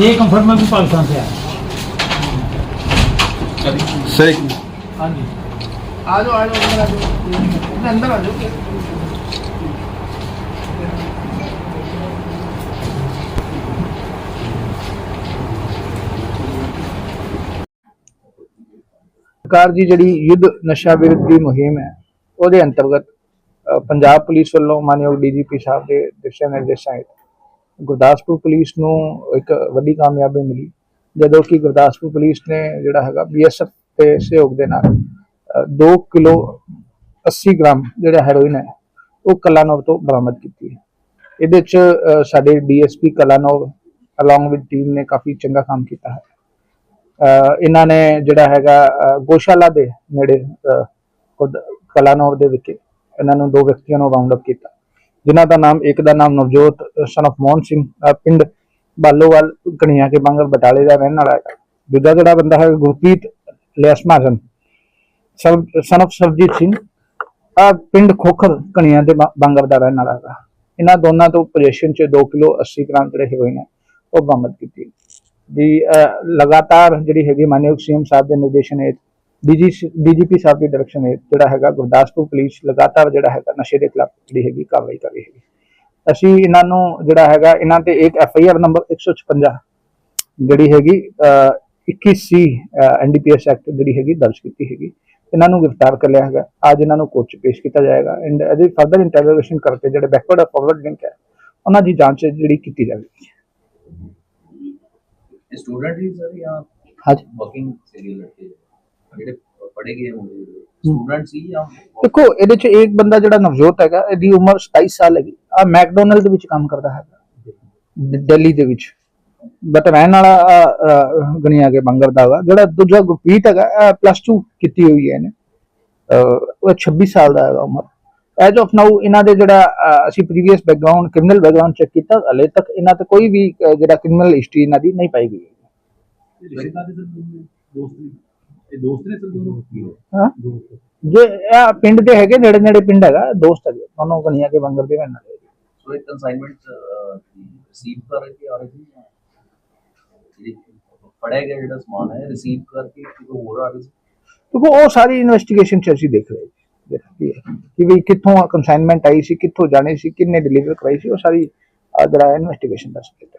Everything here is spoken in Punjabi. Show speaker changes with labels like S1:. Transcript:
S1: ये कंफर्म है पाकिस्तान से आया
S2: सही।
S1: हाँ जी।
S3: आ जाओ आ जाओ। अंदर आ जाओ। ਸਰਕਾਰ ਦੀ ਜਿਹੜੀ ਯੁੱਧ ਨਸ਼ਾ ਵਿਰੁੱਧ ਦੀ ਮੁਹਿੰਮ ਹੈ ਉਹਦੇ ਅੰਤਰਗਤ ਪੰਜਾਬ ਪੁਲਿਸ ਵੱਲੋਂ ਮਾਨਯੋਗ ਡੀਜੀਪੀ ਸਾਹਿਬ ਦੇ ਦਿਸ਼ਾ ਨਿਰਦੇਸ਼ਾਂ ਹੇਠ ਗੁਰਦਾਸਪੁਰ ਪੁਲਿਸ ਨੂੰ ਇੱਕ ਵੱਡੀ ਕਾਮਯਾਬੀ ਮਿਲੀ। ਜਦੋਂ ਕਿ ਗੁਰਦਾਸਪੁਰ ਪੁਲਿਸ ਨੇ ਜਿਹੜਾ ਹੈਗਾ ਬੀਐਸਐਫ ਦੇ ਸਹਿਯੋਗ ਦੇ ਨਾਲ 2 ਕਿਲੋ 80 ਗ੍ਰਾਮ ਜਿਹੜਾ ਹੈਰੋਇਨ ਹੈ ਉਹ ਕਲਾਨੋਵ ਤੋਂ ਬਰਾਮਦ ਕੀਤੀ ਹੈ। ਇਹਦੇ ਚ ਅ, ਸਾਡੇ ਡੀਐਸਪੀ ਕਲਾਨੋਵ ਅਲੋਂਗ ਵਿਦ ਟੀਮ ਨੇ ਕਾਫੀ ਚੰਗਾ ਕੰਮ ਕੀਤਾ ਹੈ। ਇਹਨਾਂ ਨੇ ਜਿਹੜਾ ਹੈਗਾ ਗੋਸ਼ਾਲਾ ਦੇ ਨੇੜੇ ਖੁਦ ਕਲਾਨੌਰ ਦੇ ਵਿਖੇ ਇਹਨਾਂ ਨੂੰ ਦੋ ਵਿਅਕਤੀਆਂ ਨੂੰ ਰਾਉਂਡ ਅਪ ਕੀਤਾ, ਜਿਨ੍ਹਾਂ ਦਾ ਨਾਮ, ਇੱਕ ਦਾ ਨਾਮ ਨਵਜੋਤ ਸਨ of ਮੋਹਨ ਸਿੰਘ, ਅਹ ਪਿੰਡ ਬਾਲੋਵਾਲ, ਕਣੀਆਂ ਕੇ ਬੰਗਲ ਬਟਾਲੇ ਦਾ ਰਹਿਣ ਵਾਲਾ ਹੈ ਦੂਜਾ ਜਿਹੜਾ ਬੰਦਾ ਹੈ ਗੁਰਪ੍ਰੀਤ ਲਿਆਸ ਮਹਾਜਨ ਸਨ of ਸਰਜੀਤ ਸਿੰਘ ਆ ਪਿੰਡ ਖੋਖਰ, ਕਣੀਆਂ ਦੇ ਬਾ- ਬਾਂਗਰ ਦਾ ਰਹਿਣ ਵਾਲਾ ਹੈਗਾ। ਇਹਨਾਂ ਦੋਨਾਂ ਤੋਂ ਪੋਜੀਸ਼ਨ 'ਚ 2 ਕਿਲੋ 80 ਗ੍ਰਾਮ ਜਿਹੜੇ ਹੈਰੋਇਨ ਹੈ, ਉਹ ਬਰਾਮਦ ਕੀਤੀ। ਦੀ ਲਗਾਤਾਰ ਜਿਹੜੀ ਹੈਗੀ ਮਾਨਯੋਗ ਸੀਐਮ ਸਾਹਿਬ ਦੇ ਨਿਰਦੇਸ਼ਨ ਹੇਠ ਡੀਜੀਪੀ ਸਾਹਿਬ ਦੀ ਡਾਇਰੈਕਸ਼ਨ ਹੇਠ ਜਿਹੜਾ ਹੈਗਾ ਗੁਰਦਾਸਪੁਰ ਪੁਲਿਸ ਲਗਾਤਾਰ ਜਿਹੜਾ ਹੈਗਾ ਨਸ਼ੇ ਦੇ ਖਿਲਾਫ ਜਿਹੜੀ ਹੈਗੀ ਕਾਰਵਾਈ ਕਰ ਰਹੀ ਹੈਗੀ। ਅਸੀਂ ਇਹਨਾਂ ਨੂੰ ਜਿਹੜਾ ਹੈਗਾ ਇਹਨਾਂ ਤੇ ਇੱਕ ਐਫ ਆਈ ਆਰ ਨੰਬਰ 156 ਜਿਹੜੀ ਹੈਗੀ ਅਹ, 21 ਸੀ ਐਨਡੀਪੀਐਸ ਐਕਟ ਜਿਹੜੀ ਹੈਗੀ ਦਰਜ ਕੀਤੀ ਹੈਗੀ। ਇਹਨਾਂ ਨੂੰ ਗ੍ਰਿਫਤਾਰ ਕਰ ਲਿਆ ਹੈਗਾ। ਅੱਜ ਇਹਨਾਂ ਨੂੰ ਕੋਰਟ 'ਚ ਪੇਸ਼ ਕੀਤਾ ਜਾਏਗਾ। ਐਂਡ ਇਹਦੀ ਫਰਦਰ ਇੰਟਰੋਗੇਸ਼ਨ ਕਰਕੇ ਜਿਹੜੇ ਬੈਕਵਰਡ ਫਾਰਵਰਡ ਲਿੰਕ ਹੈ ਉਹਨਾਂ ਦੀ ਜਾਂਚ ਜਿਹੜੀ ਕੀਤੀ ਜਾਵੇਗੀ।
S4: स्टूडेंट ही सर यहाँ
S3: ਹਾਂਜੀ
S4: वर्किंग सीरियल लड़के ਜਿਹੜੇ ਪੜ੍ਹੇ ਗਏ ਹੋਣਗੇ ਸਟੂਡੈਂਟ ਸੀ ਜਾਂ
S3: ਦੇਖੋ ਇਹਦੇ ਚ ਇੱਕ ਬੰਦਾ ਜਿਹੜਾ ਨਵਜੋਤ ਹੈਗਾ ਇਹਦੀ ਉਮਰ 27 ਸਾਲ ਹੈਗੀ ਆ ਮੈਕਡੋਨਲਡ ਦੇ ਵਿੱਚ ਕੰਮ ਕਰਦਾ ਹੈਗਾ ਦ- ਦਿੱਲੀ ਦੇ ਵਿੱਚ ਬਟ ਰਹਿਣ ਵਾਲਾ ਅਹ, ਅਹ, ਗਣਿਆ ਕੇ ਬੰਗਰ ਦਾ ਵਾ ਜਿਹੜਾ ਦੂਜਾ ਗੁਰਪ੍ਰੀਤ ਹੈਗਾ ਪਲੱਸ 2 ਕੀਤੀ ਹੋਈ ਹੈ ਇਹਨੇ ਅਹ, ਉਹ 26 ਸਾਲ ਦਾ ਹੈਗਾ ਉਮਰ ਐਜ ਆਫ ਨਾਓ ਇਹਨਾਂ ਦੇ ਜਿਹੜਾ ਅਹ, ਅਸੀਂ previous background criminal background check ਕੀਤਾ ਹਲੇ ਤੱਕ ਇਹਨਾਂ ਤੇ ਕੋਈ ਵੀ ਅਹ, ਜਿਹੜਾ ਕ੍ਰਿਮੀਨਲ ਹਿਸਟਰੀ ਇਹਨਾਂ ਦੀ ਨਹੀਂ ਪਾਈ ਗਈ ਹੈ
S4: ਦੇ ਇਹ
S3: ਹਾਂ? ਜੇ ਇਹ ਪਿੰਡ ਦੇ ਹੈਗੇ ਨੇੜੇ ਨੇੜੇ ਪਿੰਡ ਹੈਗਾ ਦੋਸਤ ਹੈਗੇ। ਦੋਨੋਂ ਗਣਿਆ ਕੇ ਬੰਗਰ ਦੇ ਵਾਲੇ ਹੈਗੇ।
S4: ਸੋ ਇੱਕ ਕਨਸਾਈਨਮੈਂਟ ਰਿਸੀਵ ਕਰ ਕੇ ਆ ਰਹੇ ਜਿਹੜੀ ਪੜਿਆ ਗਿਆ ਜਿਹੜਾ ਸਮਾਨ ਹੈ ਰਿਸੀਵ ਕਰਕੇ ਕਿਤੋਂ ਹੋਰ ਆ ਰਿਹਾ
S3: ਕਿਉਂਕਿ ਉਹ ਸਾਰੀ ਇਨਵੈਸਟੀਗੇਸ਼ਨ ਚ ਅਸੀਂ ਦੇਖ ਰਹੇ ਹਾਂ ਦੇਖੀ ਹੈ ਕਿ ਵੀ ਕਿੱਥੋਂ ਕਨਸਾਈਨਮੈਂਟ ਆਈ ਸੀ ਕਿੱਥੋਂ ਜਾਣੀ ਸੀ ਕਿੰਨੇ ਡਿਲੀਵਰ ਕਰਾਈ ਸੀ ਉਹ ਸਾਰੀ ਜਿਹੜਾ ਇਨਵੈਸਟੀਗੇਸ਼ਨ ਦਾ ਸਟੇਟ